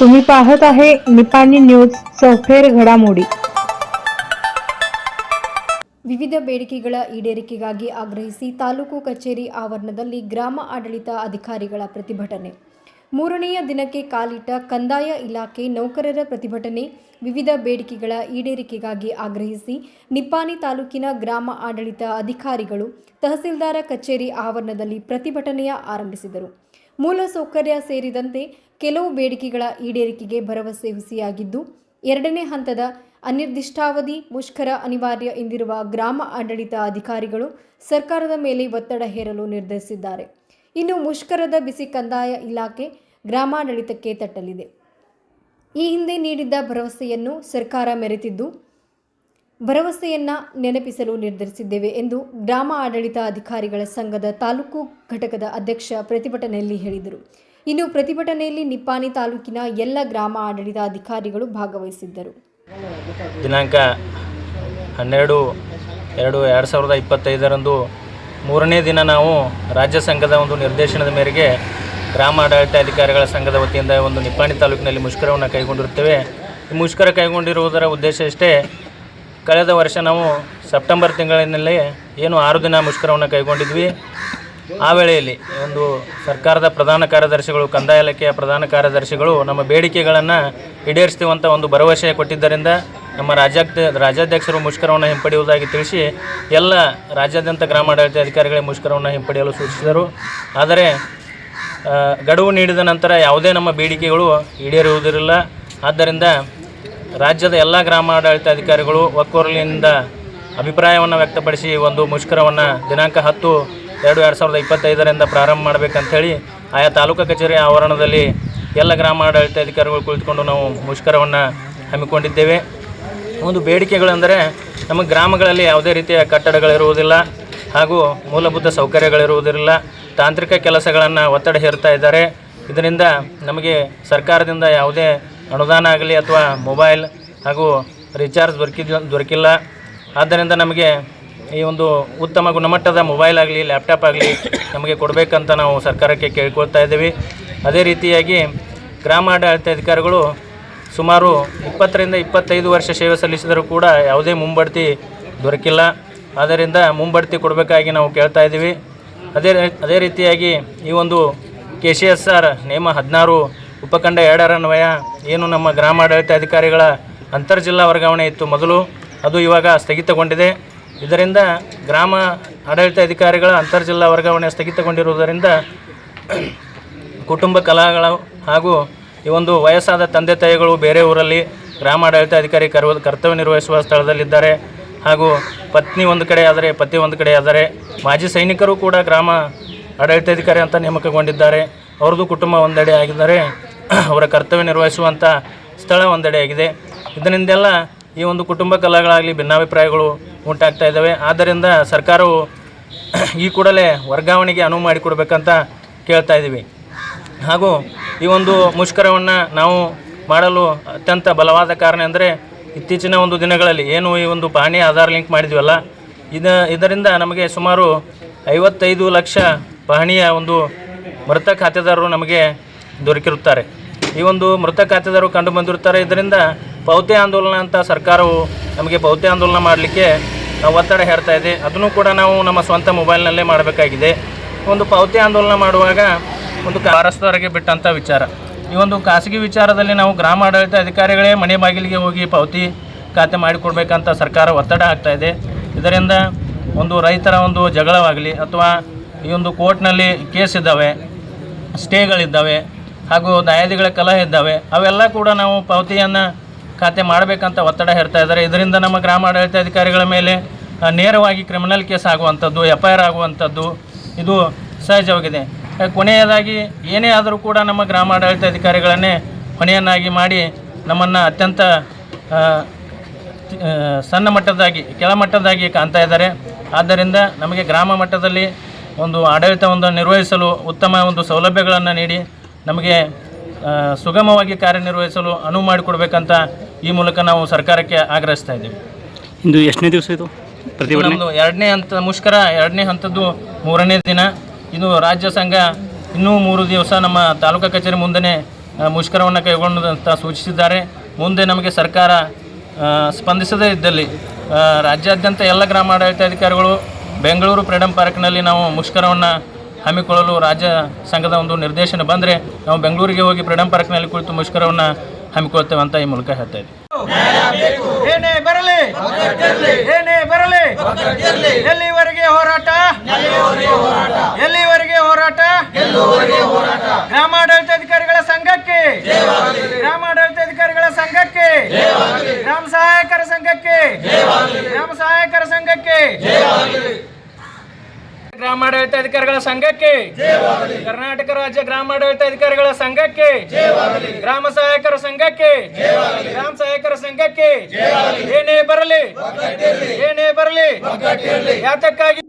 तुम्ही पाहत आहे निपाणी न्यूज चौफेर घडामोडी ವಿವಿಧ ಬೇಡಿಕೆಗಳ ಈಡೇರಿಕೆಗಾಗಿ ಆಗ್ರಹಿಸಿ ತಾಲೂಕು ಕಚೇರಿ ಆವರಣದಲ್ಲಿ ಗ್ರಾಮ ಆಡಳಿತ ಅಧಿಕಾರಿಗಳ ಪ್ರತಿಭಟನೆ ಮೂರನೆಯ ದಿನಕ್ಕೆ ಕಾಲಿಟ್ಟ ಕಂದಾಯ ಇಲಾಖೆ ನೌಕರರ ಪ್ರತಿಭಟನೆ ವಿವಿಧ ಬೇಡಿಕೆಗಳ ಈಡೇರಿಕೆಗಾಗಿ ಆಗ್ರಹಿಸಿ ನಿಪ್ಪಾಣಿ ತಾಲೂಕಿನ ಗ್ರಾಮ ಆಡಳಿತ ಅಧಿಕಾರಿಗಳು ತಹಸೀಲ್ದಾರ ಕಚೇರಿ ಆವರಣದಲ್ಲಿ ಪ್ರತಿಭಟನೆಯ ಆರಂಭಿಸಿದರು ಮೂಲಸೌಕರ್ಯ ಸೇರಿದಂತೆ ಕೆಲವು ಬೇಡಿಕೆಗಳ ಈಡೇರಿಕೆಗೆ ಭರವಸೆ ಹುಸಿಯಾಗಿದ್ದು, ಎರಡನೇ ಹಂತದ ಅನಿರ್ದಿಷ್ಟಾವಧಿ ಮುಷ್ಕರ ಅನಿವಾರ್ಯ ಎಂದಿರುವ ಗ್ರಾಮ ಆಡಳಿತ ಅಧಿಕಾರಿಗಳು ಸರ್ಕಾರದ ಮೇಲೆ ಒತ್ತಡ ಹೇರಲು ನಿರ್ಧರಿಸಿದ್ದಾರೆ. ಇನ್ನು ಮುಷ್ಕರದ ಬಿಸಿ ಕಂದಾಯ ಇಲಾಖೆ ಗ್ರಾಮಾಡಳಿತಕ್ಕೆ ತಟ್ಟಲಿದೆ. ಈ ಹಿಂದೆ ನೀಡಿದ್ದ ಭರವಸೆಯನ್ನು ಸರ್ಕಾರ ಮೆರೆತಿದ್ದು ಭರವಸೆಯನ್ನ ನೆನಪಿಸಲು ನಿರ್ಧರಿಸಿದ್ದೇವೆ ಎಂದು ಗ್ರಾಮ ಆಡಳಿತ ಅಧಿಕಾರಿಗಳ ಸಂಘದ ತಾಲೂಕು ಘಟಕದ ಅಧ್ಯಕ್ಷ ಪ್ರತಿಭಟನೆಯಲ್ಲಿ ಹೇಳಿದರು. ಇನ್ನು ಪ್ರತಿಭಟನೆಯಲ್ಲಿ ನಿಪ್ಪಾಣಿ ತಾಲೂಕಿನ ಎಲ್ಲ ಗ್ರಾಮ ಆಡಳಿತ ಅಧಿಕಾರಿಗಳು ಭಾಗವಹಿಸಿದ್ದರು. ದಿನಾಂಕ ಹನ್ನೆರಡು ಎರಡು ಎರಡು ಸಾವಿರದ ಇಪ್ಪತ್ತೈದರಂದು ಮೂರನೇ ದಿನ ನಾವು ರಾಜ್ಯ ಸಂಘದ ಒಂದು ನಿರ್ದೇಶನದ ಮೇರೆಗೆ ಗ್ರಾಮ ಆಡಳಿತ ಅಧಿಕಾರಿಗಳ ಸಂಘದ ವತಿಯಿಂದ ಒಂದು ನಿಪ್ಪಾಣಿ ತಾಲೂಕಿನಲ್ಲಿ ಮುಷ್ಕರವನ್ನು ಕೈಗೊಂಡಿರುತ್ತೇವೆ. ಈ ಮುಷ್ಕರ ಕೈಗೊಂಡಿರುವುದರ ಉದ್ದೇಶ ಇಷ್ಟೇ ಕಳೆದ ವರ್ಷ ನಾವು ಸೆಪ್ಟೆಂಬರ್ ತಿಂಗಳಿನಲ್ಲಿ ಏನು ಆರು ದಿನ ಮುಷ್ಕರವನ್ನು ಕೈಗೊಂಡಿದ್ವಿ. ಆ ವೇಳೆಯಲ್ಲಿ ಒಂದು ಸರ್ಕಾರದ ಪ್ರಧಾನ ಕಾರ್ಯದರ್ಶಿಗಳು, ಕಂದಾಯ ಇಲಾಖೆಯ ಪ್ರಧಾನ ಕಾರ್ಯದರ್ಶಿಗಳು ನಮ್ಮ ಬೇಡಿಕೆಗಳನ್ನು ಈಡೇರಿಸ್ತೀವಂತ ಒಂದು ಭರವಸೆ ಕೊಟ್ಟಿದ್ದರಿಂದ ನಮ್ಮ ರಾಜ್ಯಾಧ್ಯ ರಾಜ್ಯಾಧ್ಯಕ್ಷರು ಮುಷ್ಕರವನ್ನು ಹಿಂಪಡೆಯುವುದಾಗಿ ತಿಳಿಸಿ ಎಲ್ಲ ರಾಜ್ಯಾದ್ಯಂತ ಗ್ರಾಮಾಡಳಿತ ಅಧಿಕಾರಿಗಳಿಗೆ ಮುಷ್ಕರವನ್ನು ಹಿಂಪಡೆಯಲು ಸೂಚಿಸಿದರು. ಆದರೆ ಗಡುವು ನೀಡಿದ ನಂತರ ಯಾವುದೇ ನಮ್ಮ ಬೇಡಿಕೆಗಳು ಈಡೇರುವುದಿಲ್ಲ ಆದ್ದರಿಂದ ರಾಜ್ಯದ ಎಲ್ಲ ಗ್ರಾಮಾಡಳಿತ ಅಧಿಕಾರಿಗಳು ಒಕ್ಕೊರಲಿನಿಂದ ಅಭಿಪ್ರಾಯವನ್ನು ವ್ಯಕ್ತಪಡಿಸಿ ಒಂದು ಮುಷ್ಕರವನ್ನು ದಿನಾಂಕ ಹತ್ತು ಎರಡು ಎರಡು ಸಾವಿರದ ಇಪ್ಪತ್ತೈದರಿಂದ ಪ್ರಾರಂಭ ಮಾಡಬೇಕಂಥೇಳಿ ಆಯಾ ತಾಲೂಕು ಕಚೇರಿ ಆವರಣದಲ್ಲಿ ಎಲ್ಲ ಗ್ರಾಮಾಡಳಿತ ಅಧಿಕಾರಿಗಳು ಕುಳಿತುಕೊಂಡು ನಾವು ಮುಷ್ಕರವನ್ನು ಹಮ್ಮಿಕೊಂಡಿದ್ದೇವೆ. ಒಂದು ಬೇಡಿಕೆಗಳೆಂದರೆ ನಮ್ಮ ಗ್ರಾಮಗಳಲ್ಲಿ ಯಾವುದೇ ರೀತಿಯ ಕಟ್ಟಡಗಳಿರುವುದಿಲ್ಲ ಹಾಗೂ ಮೂಲಭೂತ ಸೌಕರ್ಯಗಳಿರುವುದಿಲ್ಲ. ತಾಂತ್ರಿಕ ಕೆಲಸಗಳನ್ನು ಒತ್ತಡ ಹೇರ್ತಾ ಇದ್ದಾರೆ. ಇದರಿಂದ ನಮಗೆ ಸರ್ಕಾರದಿಂದ ಯಾವುದೇ ಅನುದಾನ ಆಗಲಿ ಅಥವಾ ಮೊಬೈಲ್ ಹಾಗೂ ರೀಚಾರ್ಜ್ ದೊರಕಿದ ದೊರಕಿಲ್ಲ. ಆದ್ದರಿಂದ ನಮಗೆ ಈ ಒಂದು ಉತ್ತಮ ಗುಣಮಟ್ಟದ ಮೊಬೈಲ್ ಆಗಲಿ ಲ್ಯಾಪ್ಟಾಪ್ ಆಗಲಿ ನಮಗೆ ಕೊಡಬೇಕಂತ ನಾವು ಸರ್ಕಾರಕ್ಕೆ ಕೇಳ್ಕೊಳ್ತಾ ಇದ್ದೀವಿ. ಅದೇ ರೀತಿಯಾಗಿ ಗ್ರಾಮಾಡಳಿತ ಅಧಿಕಾರಿಗಳು ಸುಮಾರು ಇಪ್ಪತ್ತರಿಂದ ಇಪ್ಪತ್ತೈದು ವರ್ಷ ಸೇವೆ ಸಲ್ಲಿಸಿದರೂ ಕೂಡ ಯಾವುದೇ ಮುಂಬಡ್ತಿ ದೊರಕಿಲ್ಲ. ಆದ್ದರಿಂದ ಮುಂಬಡ್ತಿ ಕೊಡಬೇಕಾಗಿ ನಾವು ಕೇಳ್ತಾ ಇದ್ದೀವಿ. ಅದೇ ಅದೇ ರೀತಿಯಾಗಿ ಈ ಒಂದು ಕೆ ಸಿ ಎಸ್ ಆರ್ ನೇಮ ಹದಿನಾರು ಉಪಖಂಡ ಎರಡರ ಅನ್ವಯ ಏನು ನಮ್ಮ ಗ್ರಾಮಾಡಳಿತ ಅಧಿಕಾರಿಗಳ ಅಂತರ್ಜಿಲ್ಲಾ ವರ್ಗಾವಣೆ ಇತ್ತು ಮೊದಲು, ಅದು ಇವಾಗ ಸ್ಥಗಿತಗೊಂಡಿದೆ. ಇದರಿಂದ ಗ್ರಾಮ ಆಡಳಿತ ಅಧಿಕಾರಿಗಳ ಅಂತರ್ಜಿಲ್ಲಾ ವರ್ಗಾವಣೆ ಸ್ಥಗಿತಗೊಂಡಿರುವುದರಿಂದ ಕುಟುಂಬ ಕಲಹಗಳು ಹಾಗೂ ಈ ಒಂದು ವಯಸ್ಸಾದ ತಂದೆ ತಾಯಿಗಳು ಬೇರೆ ಊರಲ್ಲಿ ಗ್ರಾಮಾಡಳಿತ ಅಧಿಕಾರಿ ಕರ್ವ ಕರ್ತವ್ಯ ನಿರ್ವಹಿಸುವ ಸ್ಥಳದಲ್ಲಿದ್ದಾರೆ. ಹಾಗೂ ಪತ್ನಿ ಒಂದು ಕಡೆ ಆದರೆ, ಪತಿ ಒಂದು ಕಡೆ ಆದರೆ, ಮಾಜಿ ಸೈನಿಕರು ಕೂಡ ಗ್ರಾಮ ಆಡಳಿತಾಧಿಕಾರಿ ಅಂತ ನೇಮಕಗೊಂಡಿದ್ದಾರೆ. ಅವ್ರದ್ದು ಕುಟುಂಬ ಒಂದೆಡೆ ಆಗಿದ್ದಾರೆ ಅವರ ಕರ್ತವ್ಯ ನಿರ್ವಹಿಸುವಂಥ ಸ್ಥಳ ಒಂದೆಡೆ ಆಗಿದೆ. ಇದರಿಂದೆಲ್ಲ ಈ ಒಂದು ಕುಟುಂಬ ಕಲಾಗಳಾಗಲಿ ಭಿನ್ನಾಭಿಪ್ರಾಯಗಳು ಉಂಟಾಗ್ತಾ ಇದ್ದಾವೆ. ಆದ್ದರಿಂದ ಸರ್ಕಾರವು ಈ ಕೂಡಲೇ ವರ್ಗಾವಣೆಗೆ ಅನುವು ಮಾಡಿಕೊಡ್ಬೇಕಂತ ಕೇಳ್ತಾ ಇದ್ದೀವಿ. ಹಾಗೂ ಈ ಒಂದು ಮುಷ್ಕರವನ್ನು ನಾವು ಮಾಡಲು ಅತ್ಯಂತ ಬಲವಾದ ಕಾರಣ ಅಂದರೆ ಇತ್ತೀಚಿನ ಒಂದು ದಿನಗಳಲ್ಲಿ ಏನು ಈ ಒಂದು ಪಹಣಿ ಆಧಾರ್ ಲಿಂಕ್ ಮಾಡಿದ್ವಲ್ಲ, ಇದ, ಇದರಿಂದ ನಮಗೆ ಸುಮಾರು ಐವತ್ತೈದು ಲಕ್ಷ ಪಹಣಿಯ ಒಂದು ಮೃತ ಖಾತೆದಾರರು ನಮಗೆ ದೊರಕಿರುತ್ತಾರೆ. ಈ ಒಂದು ಮೃತ ಖಾತೆದಾರರು ಕಂಡು ಬಂದಿರ್ತಾರೆ ಇದರಿಂದ ಪೌತೆ ಆಂದೋಲನ ಅಂತ ಸರ್ಕಾರವು ನಮಗೆ ಪೌತೆ ಆಂದೋಲನ ಮಾಡಲಿಕ್ಕೆ ಒತ್ತಡ ಹೇರ್ತಾ ಇದೆ. ಅದನ್ನು ಕೂಡ ನಾವು ನಮ್ಮ ಸ್ವಂತ ಮೊಬೈಲ್ನಲ್ಲೇ ಮಾಡಬೇಕಾಗಿದೆ. ಒಂದು ಪೌತೆ ಆಂದೋಲನ ಮಾಡುವಾಗ ಒಂದು ಕಾರಸ್ಥರಿಗೆ ಬಿಟ್ಟಂಥ ವಿಚಾರ. ಈ ಒಂದು ಖಾಸಗಿ ವಿಚಾರದಲ್ಲಿ ನಾವು ಗ್ರಾಮ ಆಡಳಿತ ಅಧಿಕಾರಿಗಳೇ ಮನೆ ಬಾಗಿಲಿಗೆ ಹೋಗಿ ಪಾವತಿ ಖಾತೆ ಮಾಡಿಕೊಡ್ಬೇಕಂತ ಸರ್ಕಾರ ಒತ್ತಡ ಆಗ್ತಾ ಇದೆ. ಇದರಿಂದ ಒಂದು ರೈತರ ಒಂದು ಜಗಳವಾಗಲಿ ಅಥವಾ ಈ ಒಂದು ಕೋರ್ಟ್ನಲ್ಲಿ ಕೇಸ್ ಇದ್ದಾವೆ, ಸ್ಟೇಗಳಿದ್ದಾವೆ ಹಾಗೂ ದಾಯಾದಿಗಳ ಕಲಹ ಇದ್ದಾವೆ. ಅವೆಲ್ಲ ಕೂಡ ನಾವು ಪಾವತಿಯನ್ನು ಖಾತೆ ಮಾಡಬೇಕಂತ ಒತ್ತಡ ಹೇರ್ತಾ ಇದ್ದಾರೆ. ಇದರಿಂದ ನಮ್ಮ ಗ್ರಾಮ ಆಡಳಿತ ಅಧಿಕಾರಿಗಳ ಮೇಲೆ ನೇರವಾಗಿ ಕ್ರಿಮಿನಲ್ ಕೇಸ್ ಆಗುವಂಥದ್ದು ಎಫ್ ಐ ಆಗುವಂಥದ್ದು ಇದು ಸಹಜವಾಗಿದೆ. ಕೊನೆಯದಾಗಿ ಏನೇ ಆದರೂ ಕೂಡ ನಮ್ಮ ಗ್ರಾಮ ಆಡಳಿತ ಅಧಿಕಾರಿಗಳನ್ನೇ ಹೊಣೆಯನ್ನಾಗಿ ಮಾಡಿ ನಮ್ಮನ್ನು ಅತ್ಯಂತ ಸಣ್ಣ ಆ, ಸಣ್ಣ ಮಟ್ಟದಾಗಿ ಕಾಣ್ತಾ ಇದ್ದಾರೆ. ಆದ್ದರಿಂದ ನಮಗೆ ಗ್ರಾಮ ಮಟ್ಟದಲ್ಲಿ ಒಂದು ಆಡಳಿತವನ್ನು ನಿರ್ವಹಿಸಲು ಉತ್ತಮ ಒಂದು ಸೌಲಭ್ಯಗಳನ್ನು ನೀಡಿ ನಮಗೆ ಸುಗಮವಾಗಿ ಕಾರ್ಯನಿರ್ವಹಿಸಲು ಅನುವು ಮಾಡಿಕೊಡ್ಬೇಕಂತ ಈ ಮೂಲಕ ನಾವು ಸರ್ಕಾರಕ್ಕೆ ಆಗ್ರಹಿಸ್ತಾ ಇದ್ದೀವಿ. ಇಂದು ಎಷ್ಟನೇ ದಿವಸ ಇದು? ಪ್ರತಿಭಟನೆ ನಮ್ಮದು ಎರಡನೇ ಹಂತ ಮುಷ್ಕರ ಎರಡನೇ ಹಂತದ್ದು ಮೂರನೇ ದಿನ. ಇದು ರಾಜ್ಯ ಸಂಘ ಇನ್ನೂ ಮೂರು ದಿವಸ ನಮ್ಮ ತಾಲೂಕಾ ಕಚೇರಿ ಮುಂದೆ ಆ, ಮುಷ್ಕರವನ್ನು ಕೈಗೊಂಡಂತ ಸೂಚಿಸಿದ್ದಾರೆ. ಮುಂದೆ ನಮಗೆ ಸರ್ಕಾರ ಸ್ಪಂದಿಸದೇ ಇದ್ದಲ್ಲಿ ರಾಜ್ಯಾದ್ಯಂತ ಎಲ್ಲ ಗ್ರಾಮಾಡಳಿತಾಧಿಕಾರಿಗಳು ಬೆಂಗಳೂರು ಫ್ರೀಡಂ ಪಾರ್ಕ್ನಲ್ಲಿ ನಾವು ಮುಷ್ಕರವನ್ನು ಹಮ್ಮಿಕೊಳ್ಳಲು ರಾಜ್ಯ ಸಂಘದ ಒಂದು ನಿರ್ದೇಶನ ಬಂದರೆ ನಾವು ಬೆಂಗಳೂರಿಗೆ ಹೋಗಿ ಫ್ರೀಡಂ ಪಾರ್ಕ್ನಲ್ಲಿ ಕುಳಿತು ಮುಷ್ಕರವನ್ನು ಹಮ್ಮಿಕೊಳ್ತೇವೆ ಅಂತ ಈ ಮೂಲಕ ಹೇಳ್ತಾ ಇದ್ದೀವಿ ಎಲ್ಲಿವರೆಗೆ ಹೋರಾಟ? ಎಲ್ಲಿವರೆಗೆ ಹೋರಾಟ? ಗ್ರಾಮಾಡಳಿತಾಧಿಕಾರಿಗಳ ಸಂಘಕ್ಕೆ. ಗ್ರಾಮಾಡಳಿತಾಧಿಕಾರಿಗಳ ಸಂಘಕ್ಕೆ. ಗ್ರಾಮ ಸಹಾಯಕರ ಸಂಘಕ್ಕೆ. ಗ್ರಾಮ ಸಹಾಯಕರ ಸಂಘಕ್ಕೆ. ಗ್ರಾಮಾಡಳಿತಾಧಿಕಾರಿಗಳ ಸಂಘಕ್ಕೆ. ಕರ್ನಾಟಕ ರಾಜ್ಯ ಗ್ರಾಮಾಡಳಿತ ಅಧಿಕಾರಿಗಳ ಸಂಘಕ್ಕೆ. ಗ್ರಾಮ ಸಹಾಯಕರ ಸಂಘಕ್ಕೆ. ಗ್ರಾಮ ಸಹಾಯಕರ ಸಂಘಕ್ಕೆ. ಏನೇ ಬರಲಿ. ಏನೇ ಬರಲಿ. ಯಾತಕ್ಕಾಗಿ